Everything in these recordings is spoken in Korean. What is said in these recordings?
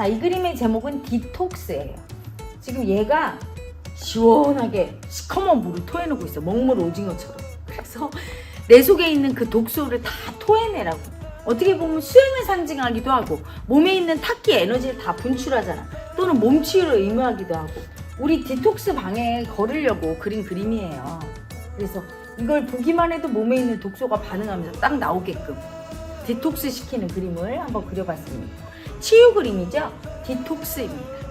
자, 이 그림의 제목은 디톡스예요. 지금 얘가 시원하게 시커먼 물을 토해내고 있어. 먹물 오징어처럼. 그래서 내 속에 있는 그 독소를 다 토해내라고. 어떻게 보면 수행을 상징하기도 하고 몸에 있는 탁기 에너지를 다 분출하잖아. 또는 몸치유를 의미하기도 하고 우리 디톡스 방에 걸으려고 그린 그림이에요. 그래서 이걸 보기만 해도 몸에 있는 독소가 반응하면서 딱 나오게끔 디톡스 시키는 그림을 한번 그려봤습니다. 치유 그림이죠? 디톡스입니다.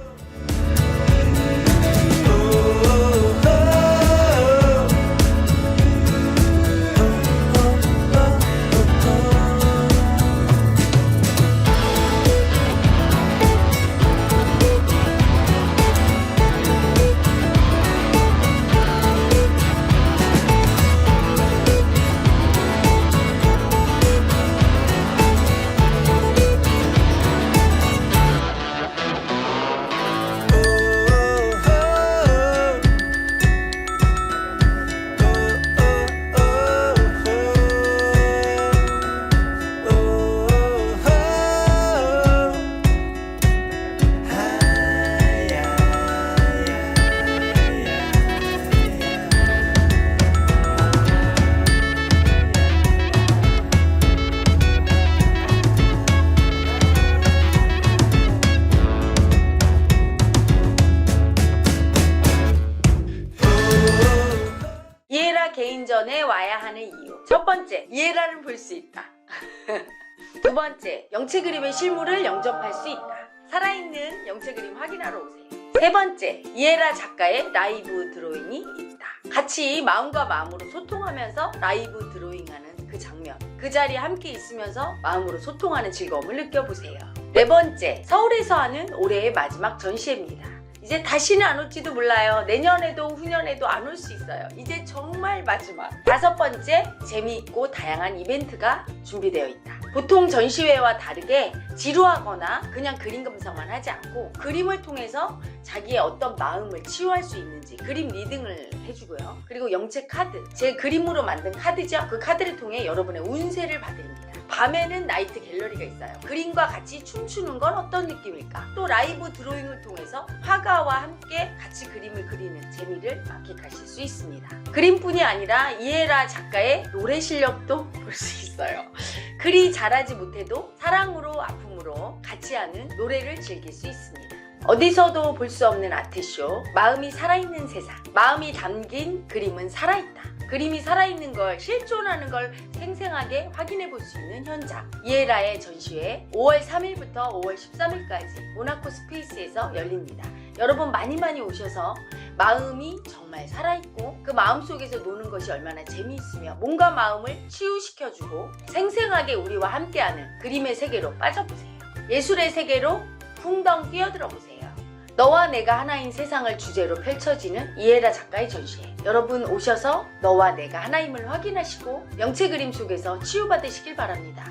개인전에 와야 하는 이유. 첫 번째, 이에라를 볼수 있다. 두 번째, 영체 그림의 실물을 영접할 수 있다. 살아있는 영체 그림 확인하러 오세요. 세 번째, 이에라 작가의 라이브 드로잉이 있다. 같이 마음과 마음으로 소통하면서 라이브 드로잉하는 그 장면. 그 자리에 함께 있으면서 마음으로 소통하는 즐거움을 느껴보세요. 네 번째, 서울에서 하는 올해의 마지막 전시회입니다. 이제 다시는 안 올지도 몰라요. 내년에도 후년에도 안 올 수 있어요. 이제 정말 마지막. 다섯 번째, 재미있고 다양한 이벤트가 준비되어 있다. 보통 전시회와 다르게 지루하거나 그냥 그림 감상만 하지 않고 그림을 통해서 자기의 어떤 마음을 치유할 수 있는지 그림 리딩을 해주고요. 그리고 영체 카드, 제 그림으로 만든 카드죠. 그 카드를 통해 여러분의 운세를 봐드립니다. 밤에는 나이트 갤러리가 있어요. 그림과 같이 춤추는 건 어떤 느낌일까? 또 라이브 드로잉을 통해서 화가와 함께 같이 그림을 그리는 재미를 만끽하실 수 있습니다. 그림뿐이 아니라 이에라 작가의 노래 실력도 볼 수 있어요. 글이 잘하지 못해도 사랑으로 아픔으로 같이 하는 노래를 즐길 수 있습니다. 어디서도 볼 수 없는 아트쇼 마음이 살아있는 세상. 마음이 담긴 그림은 살아있다. 그림이 살아있는 걸 실존하는 걸 생생하게 확인해 볼 수 있는 현장. 이에라의 전시회 5월 3일부터 5월 13일까지 모나코 스페이스에서 열립니다. 여러분 많이 많이 오셔서 마음이 정말 살아있고 그 마음 속에서 노는 것이 얼마나 재미있으며 몸과 마음을 치유시켜주고 생생하게 우리와 함께하는 그림의 세계로 빠져보세요. 예술의 세계로 풍덩 뛰어들어 보세요. 너와 내가 하나인 세상을 주제로 펼쳐지는 이에라 작가의 전시회. 여러분 오셔서 너와 내가 하나임을 확인하시고 영체 그림 속에서 치유받으시길 바랍니다.